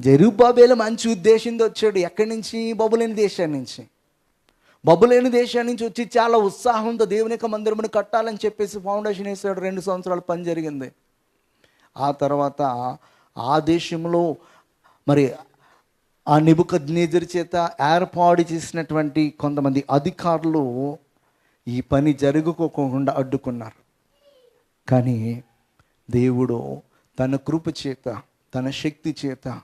జెరుబాబేలు మంచి ఉద్దేశంతో వచ్చాడు. ఎక్కడి నుంచి? బబులేని దేశాన్ని నుంచి. బబులేని దేశాన్ని నుంచి వచ్చి చాలా ఉత్సాహంతో దేవుని యొక్క మందిరమును కట్టాలని చెప్పేసి ఫౌండేషన్ వేసాడు రెండు సంవత్సరాలు పని జరిగింది. ఆ తర్వాత ఆ దేశంలో మరి ఆ నిబుకద్నేజర్ చేత ఏర్పాటు చేసినటువంటి కొంతమంది అధికారులు ఈ పని జరుగుకోకుండా అడ్డుకున్నారు. కానీ దేవుడు తన కృప చేత తన శక్తి చేత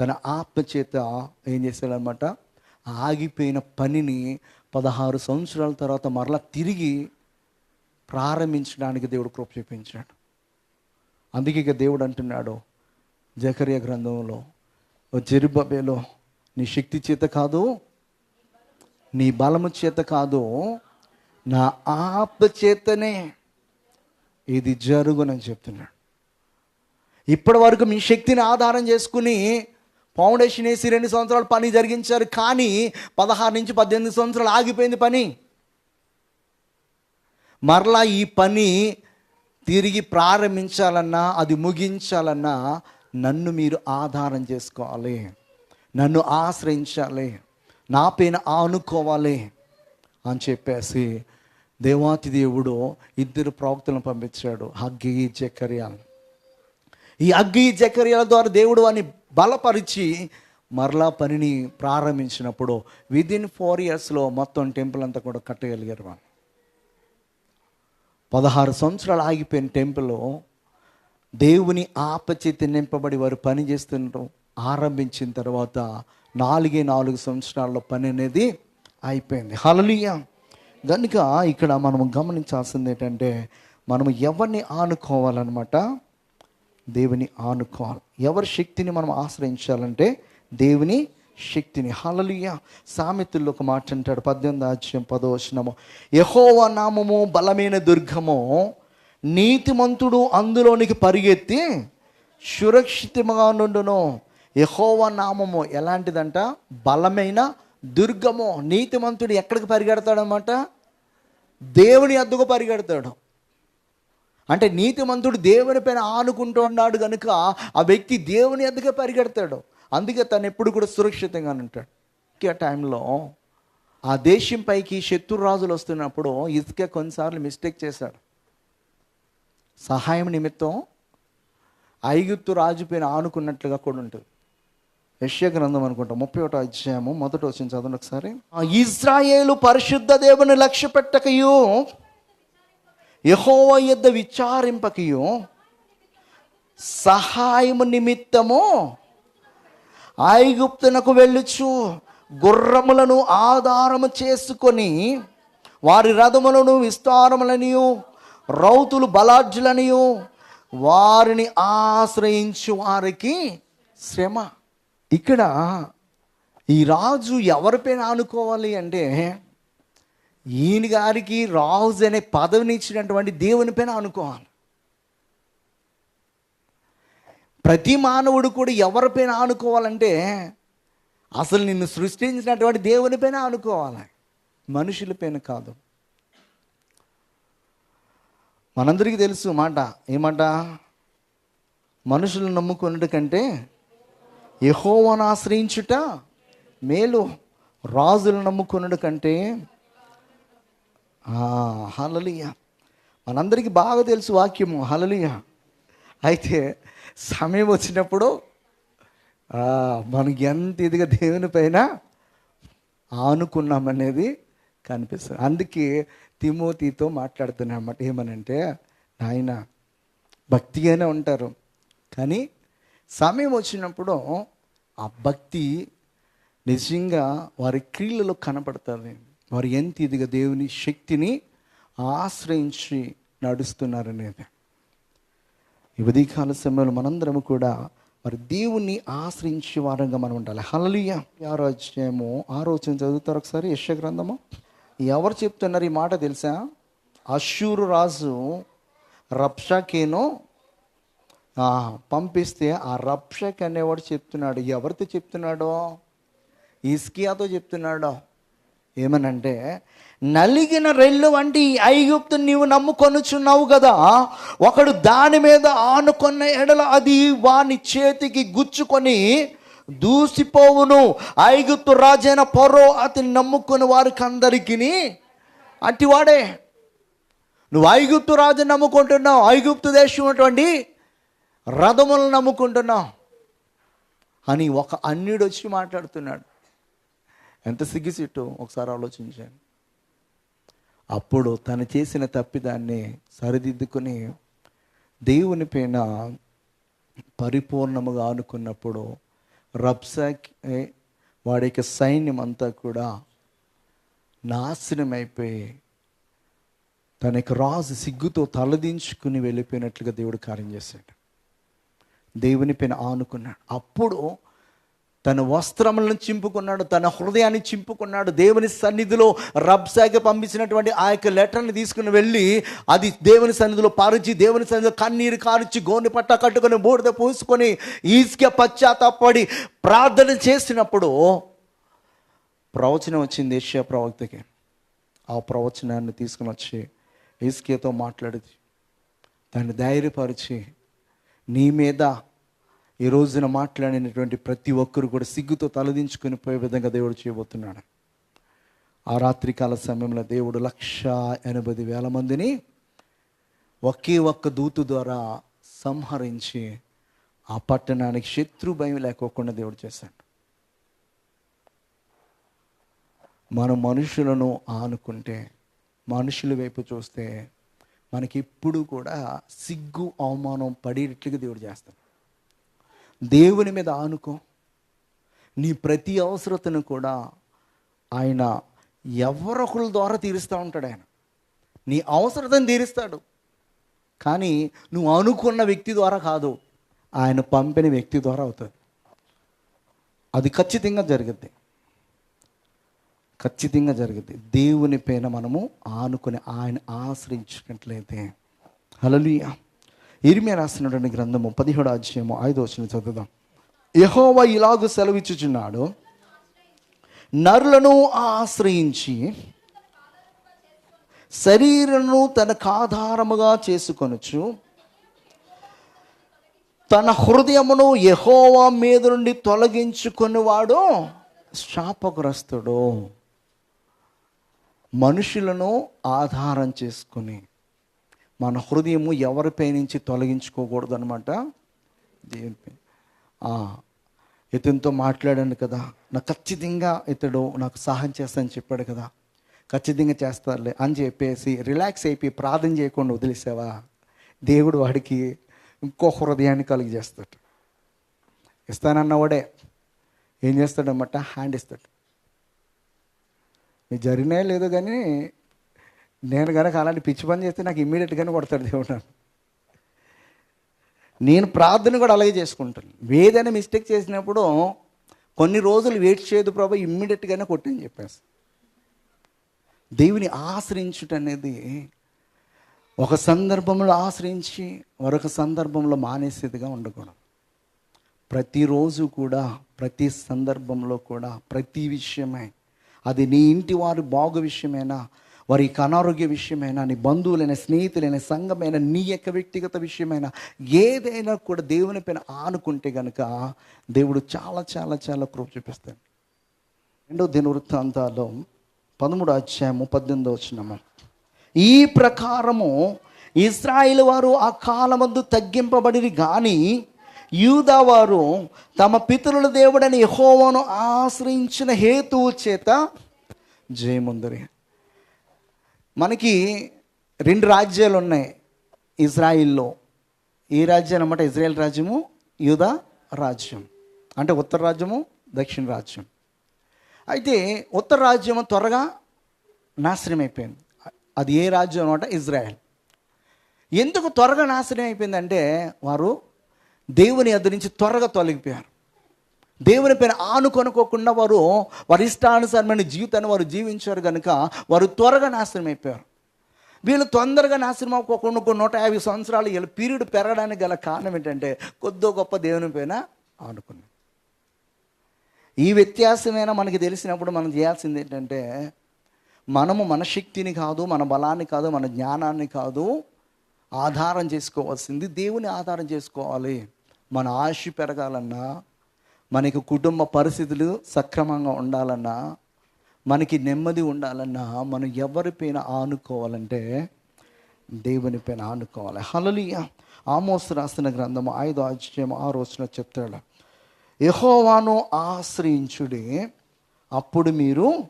తన ఆత్మ చేత ఏం చేశాడనమాట? ఆగిపోయిన పనిని పదహారు సంవత్సరాల తర్వాత మరలా తిరిగి ప్రారంభించడానికి దేవుడు కృప చూపించాడు. అందుకే ఇక దేవుడు అంటున్నాడు జకర్య గ్రంథంలో ఓ నీ శక్తి చేత కాదు నీ బలము చేత కాదు నా ఆత్మ చేతనే ఇది జరుగునని చెప్తున్నాడు. ఇప్పటి వరకు మీ శక్తిని ఆధారం చేసుకుని ఫౌండేషన్ వేసి రెండు సంవత్సరాలు పని జరిగించారు కానీ పదహారు నుంచి పద్దెనిమిది సంవత్సరాలు ఆగిపోయింది పని. మరలా ఈ పని తిరిగి ప్రారంభించాలన్నా అది ముగించాలన్నా నన్ను మీరు ఆధారం చేసుకోవాలి. నన్ను ఆశ్రయించాలి. నా పైన ఆనుకోవాలి అని చెప్పేసి దేవాతి దేవుడు ఇద్దరు ప్రవక్తలను పంపించాడు హగ్గి జకర్యాలు. ఈ అగ్గి జకర్యాల ద్వారా దేవుడు అని బలపరిచి మరలా పనిని ప్రారంభించినప్పుడు విదిన్ ఫోర్ ఇయర్స్లో మొత్తం టెంపుల్ అంతా కూడా కట్టగలిగారు వాళ్ళు. పదహారు సంవత్సరాలు ఆగిపోయిన టెంపుల్ దేవుని ఆపచేతి నింపబడి వారు పని చేస్తుండటం ఆరంభించిన తర్వాత నాలుగే నాలుగు సంవత్సరాల్లో పని అనేది అయిపోయింది. హలలియ కనుక ఇక్కడ మనం గమనించాల్సింది ఏంటంటే మనం ఎవరిని ఆనుకోవాలన్నమాట? దేవుని ఆనుకోవాలి ఎవరి శక్తిని మనం ఆశ్రయించాలంటే దేవుని శక్తిని. హలలియ సామెతల్లో ఒక మాట అంటాడు పద్దెనిమిది అధ్యాయం పదవచనము యహోవ నామము బలమైన దుర్గము నీతిమంతుడు అందులోనికి పరిగెత్తి సురక్షితముగా నుండును. యహోవ నామము ఎలాంటిదంట? బలమైన దుర్గము. నీతిమంతుడు ఎక్కడికి పరిగెడతాడనమాట? దేవుని అద్దుకు పరిగెడతాడు. అంటే నీతిమంతుడు దేవుని పైన ఆనుకుంటూ ఉన్నాడు కనుక ఆ వ్యక్తి దేవుని ఎద్దుగా పరిగెడతాడు. అందుకే తను ఎప్పుడు కూడా సురక్షితంగా ఉంటాడు. ఆ టైంలో ఆ దేశం పైకి శత్రు రాజులు వస్తున్నప్పుడు ఇసుక కొన్నిసార్లు మిస్టేక్ చేశాడు. సహాయం నిమిత్తం ఐగుప్తు రాజు పైన ఆనుకున్నట్లుగా కూడా ఉంటుంది. యశ్య గ్రంథం అనుకుంటా. ముప్పై ఒకటో అధ్యాయము మొదట వచ్చిన చదవండి ఒకసారి. ఆ ఇజ్రాయేలు పరిశుద్ధ దేవుని లక్ష్య పెట్టకయు యహోవ యొద్ద విచారింపకయు సహాయము నిమిత్తము ఐగుప్తునకు వెళ్ళుచు గుర్రములను ఆధారము చేసుకొని వారి రథములను విస్తారములనియు రౌతులు బలాఢ్యులనియు వారిని ఆశ్రయించు వారికి శ్రమ. ఇక్కడ ఈ రాజు ఎవరిపైన ఆనుకోవాలి అంటే ఈయన గారికి రాజు అనే పదవిని ఇచ్చినటువంటి దేవుని పైన అనుకోవాలి. ప్రతి మానవుడు కూడా ఎవరిపైన ఆనుకోవాలంటే అసలు నిన్ను సృష్టించినటువంటి దేవుని పైన ఆనుకోవాలి. మనుషులపైన కాదు. మనందరికీ తెలుసు మాట. ఏమాట? మనుషులను నమ్ముకున్నట్టు కంటే యహోవాను ఆశ్రయించుట మేలు. రాజులు నమ్ముకున్నట్టు కంటే హలలియ మనందరికీ బాగా తెలుసు వాక్యము హలలియ అయితే సమయం వచ్చినప్పుడు మనకి ఎంత ఇదిగా దేవుని పైన ఆనుకున్నామనేది కనిపిస్తుంది. అందుకే తిమోతితో మాట్లాడుతున్నాను అన్నమాట. ఏమనంటే నాయన భక్తిగానే ఉంటారు. కానీ సమయం వచ్చినప్పుడు ఆ భక్తి నిజంగా వారి క్రియలలో కనపడుతుంది వారు ఎంత ఇదిగా దేవుని శక్తిని ఆశ్రయించి నడుస్తున్నారనేది. ఈ ఉదయకాల సమయంలో మనందరము కూడా మరి దేవుణ్ణి ఆశ్రయించే వారంగా మనం ఉండాలి. హలలియ ఆరో అధ్యాయము ఆరోచన చదువుతారు ఒకసారి? యశ గ్రంథము. ఎవరు చెప్తున్నారు ఈ మాట తెలుసా? అశూరు రాజు రప్షకేనో పంపిస్తే ఆ రప్షక్ అనేవాడు చెప్తున్నాడు. ఎవరితో చెప్తున్నాడో? ఇస్కియాతో చెప్తున్నాడో? ఏమనంటే నలిగిన రెల్లు వంటి ఐగుప్తు నీవు నమ్ముకొనుచున్నావు కదా ఒకడు దాని మీద ఆనుకున్న ఎడల అది వాని చేతికి గుచ్చుకొని దూసిపోవును. ఐగుప్తు రాజైన పొరో అతని నమ్ముకుని వారికి అందరికీ అట్టివాడే నువ్వు ఐగుప్తు రాజు నమ్ముకుంటున్నావు ఐగుప్తు దేశం ఉన్నటువంటి రథములను నమ్ముకుంటున్నావు అని ఒక అన్యుడు వచ్చి మాట్లాడుతున్నాడు. ఎంత సిగ్గుసిట్టు ఒకసారి ఆలోచించాను అప్పుడు తను చేసిన తప్పిదాన్ని సరిదిద్దుకుని దేవుని పైన పరిపూర్ణముగా ఆనుకున్నప్పుడు రబ్సాక్ వాడి యొక్క సైన్యం అంతా కూడా నాశనం అయిపోయి తన యొక్క రాజు సిగ్గుతో తలదించుకుని వెళ్ళిపోయినట్లుగా దేవుడు కార్యం చేశాడు. దేవుని పైన ఆనుకున్నాడు. అప్పుడు తన వస్త్రములను చింపుకున్నాడు తన హృదయాన్ని చింపుకున్నాడు. దేవుని సన్నిధిలో రబ్సాకి పంపించినటువంటి ఆ యొక్క లెటర్ని తీసుకుని వెళ్ళి అది దేవుని సన్నిధిలో పరిచి దేవుని సన్నిధిలో కన్నీరు కారుచి గోని పట్ట కట్టుకొని బూడిద పూసుకొని ఈజ్గా పశ్చాత్తాపడి ప్రార్థన చేసినప్పుడు ప్రవచనం వచ్చింది ఏషియా ప్రవక్తకి. ఆ ప్రవచనాన్ని తీసుకుని వచ్చి ఈస్కేతో మాట్లాడి దాన్ని ధైర్యపరిచి నీ మీద ఈ రోజున మాట్లాడినటువంటి ప్రతి ఒక్కరు కూడా సిగ్గుతో తలదించుకుని పోయే విధంగా దేవుడు చేయబోతున్నాడు. ఆ రాత్రికాల సమయంలో దేవుడు లక్ష ఎనభై వేల మందిని ఒకే ఒక్క దూతు ద్వారా సంహరించి ఆ పట్టణానికి శత్రు భయం లేకోకుండా దేవుడు చేశాడు. మన మనుషులను ఆనుకుంటే మనుషుల వైపు చూస్తే మనకి ఎప్పుడు కూడా సిగ్గు అవమానం పడేటట్లుగా దేవుడు చేస్తాడు. దేవుని మీద ఆనుకో. నీ ప్రతి అవసరతను కూడా ఆయన ఎవరొకరి ద్వారా తీరుస్తూ ఉంటాడు ఆయన. నీ అవసరతను తీరుస్తాడు. కానీ నువ్వు అనుకున్న వ్యక్తి ద్వారా కాదు ఆయన పంపిన వ్యక్తి ద్వారా అవుతుంది అది ఖచ్చితంగా జరుగుద్ది. ఖచ్చితంగా జరుగుద్ది. దేవుని పైన మనము ఆనుకుని ఆయన ఆశ్రయించినట్లయితే హలలుయ ఇరిమే రాసినటువంటి గ్రంథము పదిహేడు అధ్యాయము ఐదో వచ్చిన చదువుదాం. యహోవ ఇలాగు సెలవిచ్చుచున్నాడు నరులను ఆశ్రయించి శరీరను తనకు ఆధారముగా చేసుకొనొచ్చు తన హృదయమును యహోవా మీద నుండి తొలగించుకునేవాడు శాపగ్రస్తుడు. మనుషులను ఆధారం చేసుకుని మన హృదయము ఎవరిపై నుంచి తొలగించుకోకూడదు అనమాట దేవునిపై ఇతనితో మాట్లాడాను కదా. నాకు ఖచ్చితంగా ఇతడు నాకు సహాయం చేస్తానని చెప్పాడు కదా. ఖచ్చితంగా చేస్తారులే అని చెప్పేసి రిలాక్స్ అయిపోయి ప్రార్థన చేయకుండా వదిలేసావా? దేవుడు వాడికి ఇంకో హృదయాన్ని కలిగి చేస్తాడు ఇస్తానన్నవాడే. ఏం చేస్తాడనమాట హ్యాండ్ ఇస్తాడు. నీకు జరిగినా లేదో కానీ నేను కనుక అలాంటి పిచ్చి పని చేస్తే నాకు ఇమ్మీడియట్గానే కొడతాడు దేవుడు నన్ను. నేను ప్రార్థన కూడా అలాగే చేసుకుంటాను. ఏదైనా మిస్టేక్ చేసినప్పుడు కొన్ని రోజులు వెయిట్ చేయదు ప్రభా ఇమ్మీడియట్గానే కొట్టని చెప్పేసి దేవుని ఆశ్రయించుట అనేది ఒక సందర్భంలో ఆశ్రయించి మరొక సందర్భంలో మానేసేదిగా ఉండకూడదు. ప్రతిరోజు కూడా ప్రతి సందర్భంలో కూడా ప్రతి విషయమై అది నీ ఇంటి వారి బాగు విషయమైనా వారి యొక్క అనారోగ్య విషయమైనా నీ బంధువులైన స్నేహితులైన సంఘమైన నీ యొక్క వ్యక్తిగత విషయమైనా ఏదైనా కూడా దేవుని పైన ఆనుకుంటే గనుక దేవుడు చాలా చాలా చాలా కృప చూపిస్తాడు. రెండో దినవృత్తాంతాల్లో పదమూడు అధ్యాయము పద్దెనిమిదో వచ్చినాము ఈ ప్రకారము ఇస్రాయిల్ వారు ఆ కాలమందు తగ్గింపబడిరి కానీ యూదా వారు తమ పితరుల దేవుడని యహోవను ఆశ్రయించిన హేతువు చేత జయముందరి. మనకి రెండు రాజ్యాలు ఉన్నాయి ఇజ్రాయిల్లో. ఈ రాజ్యం అనమాట ఇజ్రాయెల్ రాజ్యము యూదా రాజ్యం. అంటే ఉత్తర రాజ్యము దక్షిణ రాజ్యం. అయితే ఉత్తర రాజ్యము త్వరగా నాశనం అయిపోయింది అది ఏ రాజ్యం అనమాట ఇజ్రాయెల్. ఎందుకు త్వరగా నాశనం అయిపోయిందంటే వారు దేవుని అద్దరించి త్వరగా తొలగిపోయారు. దేవుని పైన ఆనుకొనుకోకుండా వారు వారి ఇష్టానుసారమైన జీవితాన్ని వారు జీవించారు కనుక వారు త్వరగా నాశనం అయిపోయారు. వీళ్ళు తొందరగా నాశనం అవ్వకుండా నూట యాభై సంవత్సరాలు వీళ్ళ పీరియడ్ పెరగడానికి గల కారణం ఏంటంటే కొద్దో గొప్ప దేవుని పైన ఆనుకున్నాం. ఈ వ్యత్యాసమైనా మనకి తెలిసినప్పుడు మనం చేయాల్సింది ఏంటంటే మనము మన శక్తిని కాదు మన బలాన్ని కాదు మన జ్ఞానాన్ని కాదు ఆధారం చేసుకోవాల్సింది దేవుని ఆధారం చేసుకోవాలి. మన ఆశ పెరగాలన్నా మనకి కుటుంబ పరిస్థితులు సక్రమంగా ఉండాలన్నా మనకి నెమ్మది ఉండాలన్నా మనం ఎవరిపైన ఆనుకోవాలంటే దేవుని పైన ఆనుకోవాలి. హలలియ ఆమోస్ రాసిన గ్రంథము ఐదు ఆశ్చర్యం ఆ రోజున చెప్తాడు. యహోవాను ఆశ్రయించుడి అప్పుడు మీరు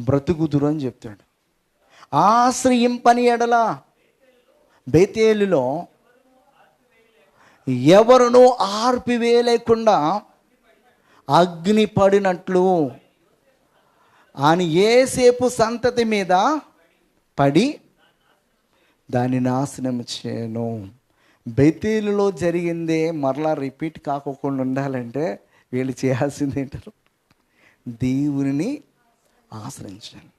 బ్రతుకుదురు అని చెప్తాడు. ఆశ్రయింపని ఎడల బేతేలులో ఎవరును ఆర్పివేయలేకుండా అగ్ని పడినట్లు ఆయన ఏసేపు సంతతి మీద పడి దాన్ని నాశనం చేయను. బెతీలులో జరిగిందే మరలా రిపీట్ కాకోకుండా ఉండాలంటే వీళ్ళు చేయాల్సింది ఏంటారు? దేవుని ఆశ్రయించాను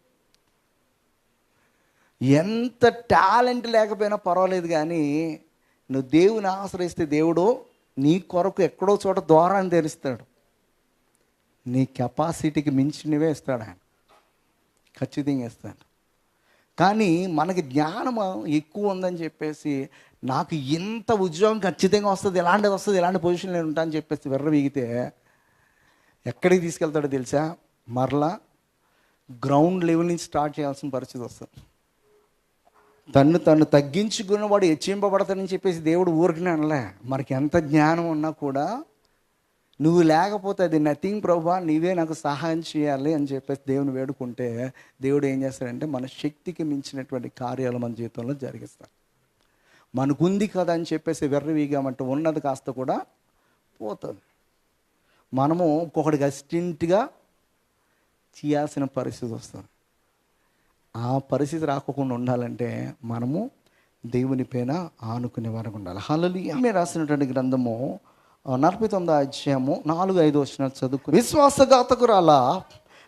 ఎంత టాలెంట్ లేకపోయినా పర్వాలేదు కానీ నువ్వు దేవుని ఆశ్రయిస్తే దేవుడు నీ కొరకు ఎక్కడో చోట ద్వారాన్ని తెరుస్తాడు నీ కెపాసిటీకి మించినవే ఇస్తాడు ఆయన. ఖచ్చితంగా ఇస్తాడు. కానీ మనకి జ్ఞానం ఎక్కువ ఉందని చెప్పేసి నాకు ఇంత ఉద్యోగం ఖచ్చితంగా వస్తుంది ఎలాంటిది వస్తుంది ఎలాంటి పొజిషన్ నేను ఉంటాను చెప్పేసి వెర్ర వీగితే ఎక్కడికి తీసుకెళ్తాడో తెలుసా? మరలా గ్రౌండ్ లెవెల్ నుంచి స్టార్ట్ చేయాల్సిన పరిస్థితి వస్తుంది. తన్ను తను తగ్గించుకున్న వాడు హెచ్చింపబడతాడని చెప్పేసి దేవుడు ఊరికనే అనలే. మనకి ఎంత జ్ఞానం ఉన్నా కూడా నువ్వు లేకపోతే అది నథింగ్ ప్రభా నీవే నాకు సహాయం చేయాలి అని చెప్పేసి దేవుని వేడుకుంటే దేవుడు ఏం చేస్తాడంటే మన శక్తికి మించినటువంటి కార్యాలు మన జీవితంలో జరిగిస్తాడు. మనకుంది కదా అని చెప్పేసి వెర్రవీగామంటే ఉన్నది కాస్త కూడా పోతుంది. మనము ఒక్కొక్కడికి అసిస్టెంట్గా చేయాల్సిన పరిస్థితి వస్తుంది. ఆ పరిస్థితి రాకుండా ఉండాలంటే మనము దేవుని పైన ఆనుకునే వరకు ఉండాలి. హలలి ఆమె రాసినటువంటి గ్రంథము నలభై తొమ్మిది అధ్యాయము నాలుగు ఐదు వచ్చిన చదువుకు. విశ్వాసఘాతకురాలా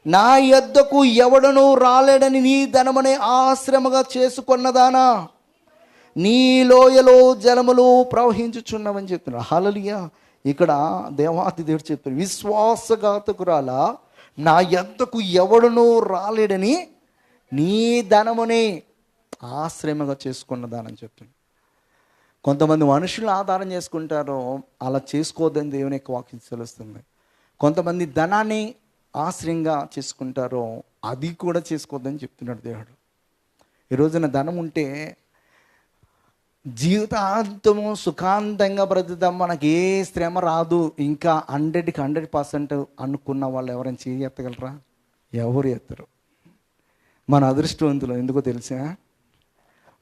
నా యొద్దకు ఎవడను రాలేడని నీ ధనమనే ఆశ్రమగా చేసుకున్నదానా? నీ లోయలో జలములు ప్రవహించుచున్నవని చెప్తున్నారు హలలియ ఇక్కడ దేవాతి దేవుడు చెప్తారు విశ్వాసఘాతకురాల నా యొద్దకు ఎవడునూ రాలేడని నీ ధనముని ఆశ్రయముగా చేసుకున్న చేసుకున్నదానని చెప్తున్నాడు కొంతమంది మనుషులు ఆధారం చేసుకుంటారో అలా చేసుకోవద్దని దేవుని యొక్క వాక్యం తెలుస్తుంది. కొంతమంది ధనాన్ని ఆశ్రయంగా చేసుకుంటారో అది కూడా చేసుకోవద్దని చెప్తున్నాడు దేవుడు. ఈ రోజున ధనం ఉంటే జీవితాంతము సుఖాంతంగా బ్రతుకుతాం మనకి ఏ శ్రమ రాదు. ఇంకా హండ్రెడ్కి హండ్రెడ్ పర్సెంట్ అనుకున్న వాళ్ళు ఎవరైనా చేయగలరా ఎవరు ఎత్తరు? మన అదృష్టవంతులు ఎందుకో తెలుసా?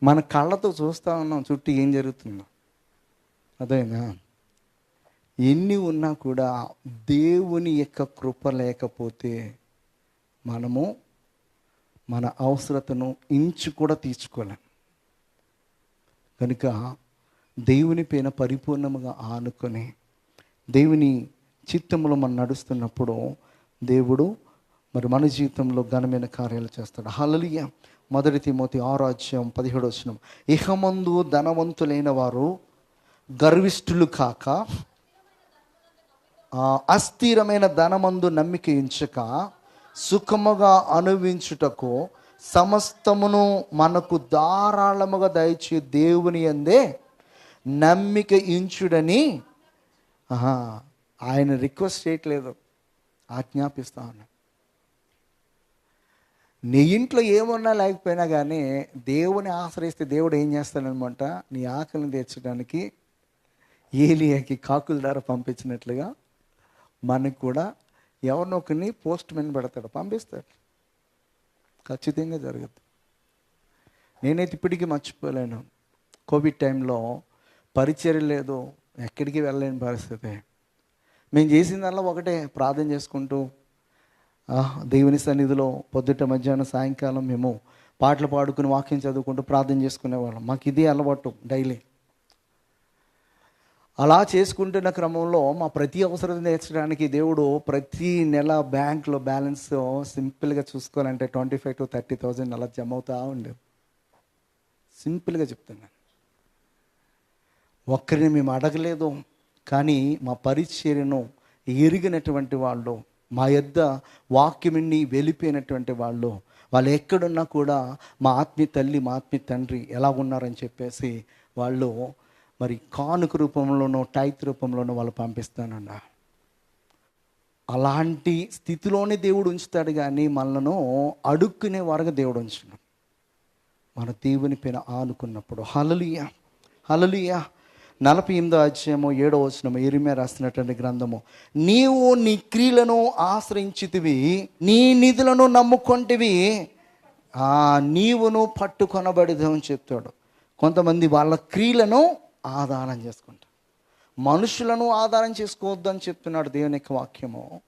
మన కళ్ళతో చూస్తూ ఉన్నాం చుట్టూ ఏం జరుగుతుందో. అదేనా? ఎన్ని ఉన్నా కూడా దేవుని యొక్క కృప లేకపోతే మనము మన అవసరతను ఇంచు కూడా తీర్చుకోలేం. కనుక దేవుని పైన పరిపూర్ణముగా ఆనుకొని దేవుని చిత్తంలో మనం నడుస్తున్నప్పుడు దేవుడు మరి మన జీవితంలో ఘనమైన కార్యాలు చేస్తాడు. హలలియ మొదటి తిమోతి ఆరాజ్యం పదిహేడు వచ్చిన ఇహమందు ధనవంతులైన వారు గర్విష్ఠులు కాక అస్థిరమైన ధనమందు నమ్మిక ఎంచక సుఖముగా అనుభవించుటకు సమస్తమును మనకు ధారాళముగా దయచే దేవుని అందే నమ్మిక ఇంచుడని ఆయన రిక్వెస్ట్ చేయట్లేదు. ఆజ్ఞాపిస్తా ఉన్నాడు. నీ ఇంట్లో ఏమున్నా లేకపోయినా కానీ దేవుని ఆశ్రయిస్తే దేవుడు ఏం చేస్తాడనమాట? నీ ఆకలిని తీర్చడానికి ఏలియాకి కాకుల ద్వారా పంపించినట్లుగా మనకు కూడా ఎవరినొకరిని పోస్ట్ మెన్ పెడతాడు పంపిస్తాడు. ఖచ్చితంగా జరగదు నేనైతే ఇప్పటికీ మర్చిపోలేను. కోవిడ్ టైంలో పరిచయం లేదు ఎక్కడికి వెళ్ళలేని పరిస్థితి. మేము చేసిందల్లా ఒకటే ప్రార్థన చేసుకుంటూ దేవుని సన్నిధిలో పొద్దుట మధ్యాహ్నం సాయంకాలం మేము పాటలు పాడుకుని వాక్యం చదువుకుంటూ ప్రార్థన చేసుకునేవాళ్ళం. మాకు ఇదే అలవాటు డైలీ. అలా చేసుకుంటున్న క్రమంలో మా ప్రతి అవసరం తీర్చడానికి దేవుడు ప్రతి నెల బ్యాంక్లో బ్యాలెన్స్ సింపుల్గా చూసుకోవాలంటే twenty five to thirty thousand అలా జమ అవుతా ఉండేది. సింపుల్గా చెప్తున్నాను. ఒక్కరిని మేము అడగలేదు కానీ మా పరిచర్యను ఎరిగినటువంటి వాళ్ళు మా యొద్ద వాక్యముని వెలిపోయినటువంటి వాళ్ళు వాళ్ళు ఎక్కడున్నా కూడా మా ఆత్మీయ తల్లి మా ఆత్మీయ తండ్రి ఎలా ఉన్నారని చెప్పేసి వాళ్ళు మరి కానుక రూపంలోనో టైత్ రూపంలోనో వాళ్ళు పంపిస్తానన్నా. అలాంటి స్థితిలోనే దేవుడు ఉంచుతాడు కానీ మనలను అడుక్కునే వారుగా దేవుడు ఉంచడం మన దేవుని పైన ఆనుకున్నప్పుడు. హలలియ హలలియా నలభై ఎనిమిదో అధ్యాయము ఏడో వచనము ఎరిమే రాసినటువంటి గ్రంథము. నీవు నీ క్రియలను ఆశ్రయించితివి నీ నిధులను నమ్ముకొంటివి. నీవును పట్టుకొనబడిదని చెప్తాడు. కొంతమంది వాళ్ళ క్రియలను ఆధారం చేసుకుంటారు. మనుషులను ఆధారం చేసుకోవద్దని చెప్తున్నాడు దేవుని యొక్క వాక్యము.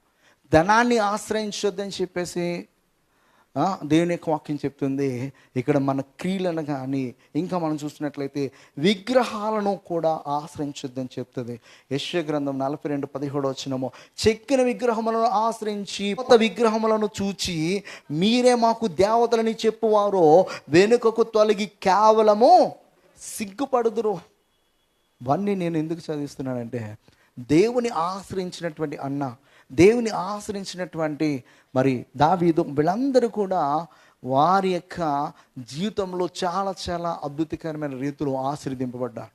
ధనాన్ని ఆశ్రయించొద్దని చెప్పేసి దేవుని యొక్క వాక్యం చెప్తుంది ఇక్కడ మన క్రియలను కానీ ఇంకా మనం చూసినట్లయితే విగ్రహాలను కూడా ఆశ్రయించొద్దని చెప్తుంది. యశ్వ గ్రంథం నలభై రెండు పదిహేడు వచ్చినము చెక్కిన విగ్రహములను ఆశ్రయించి కొత్త విగ్రహములను చూచి మీరే మాకు దేవతలని చెప్పువారో వెనుకకు తొలగి కేవలము సిగ్గుపడుదురు. ఇవన్నీ నేను ఎందుకు చదివిస్తున్నానంటే దేవుని ఆశ్రయించినటువంటి అన్న దేవుని ఆశ్రయించినటువంటి మరి దావీదు వీళ్ళందరూ కూడా వారి యొక్క జీవితంలో చాలా చాలా అద్భుతకరమైన రీతిలో ఆశ్రదింపబడ్డారు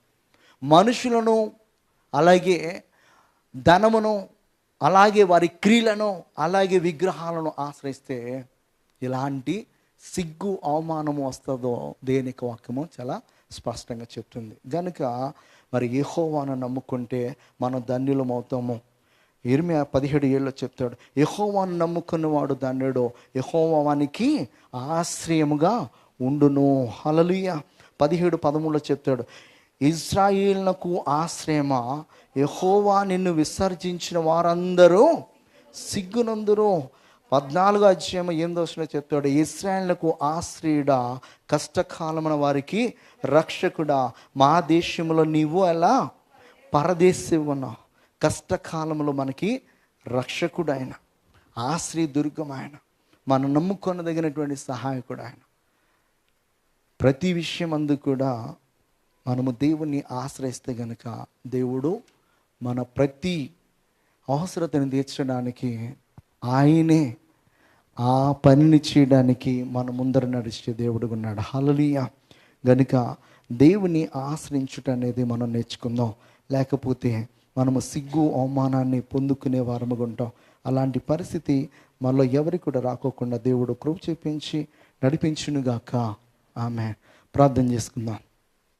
మనుషులను అలాగే ధనమును అలాగే వారి క్రియలను అలాగే విగ్రహాలను ఆశ్రయిస్తే ఇలాంటి సిగ్గు అవమానము వస్తుందో దేనికి వాక్యము చాలా స్పష్టంగా చెప్తుంది. కనుక మరి యెహోవాను నమ్ముకుంటే మనం ధన్యులం అవుతాము. ఇరిమి పదిహేడు ఏళ్ళు చెప్తాడు యెహోవాను నమ్ముకున్నవాడు ధన్యుడు యహోవానికి ఆశ్రయముగా ఉండును. హలలుయ పదిహేడు పదమూడులో చెప్తాడు ఇజ్రాయిల్నకు ఆశ్రయమా? యహోవా నిన్ను విసర్జించిన వారందరూ సిగ్గునందురు పద్నాలుగు అధ్యాయం ఏం వచ్చిన చెప్తాడు? ఇస్రాయల్కు ఆశ్రయుడా కష్టకాలమున వారికి రక్షకుడా మా దేశంలో నీవు ఎలా? పరదేశి ఉన్నావు కష్టకాలంలో మనకి రక్షకుడు ఆయన ఆశ్రయ దుర్గం ఆయన మనం నమ్ముకొనదగినటువంటి సహాయకుడు ఆయన ప్రతి విషయం అందు కూడా మనము దేవుణ్ణి ఆశ్రయిస్తే గనుక దేవుడు మన ప్రతి అవసరతను తీర్చడానికి ఆయనే ఆ పనిని చేయడానికి మన ముందర నడిచే దేవుడు ఉన్నాడు. హలలియ గనుక దేవుని ఆశ్రయించుట అనేది మనం నేర్చుకుందాం. లేకపోతే మనము సిగ్గు అవమానాన్ని పొందుకునే వారముగా ఉంటాం. అలాంటి పరిస్థితి మనలో ఎవరికి కూడా రాకోకుండా దేవుడు కృప చూపించి నడిపించునుగాక. ఆమె ప్రార్థన చేసుకుందాం.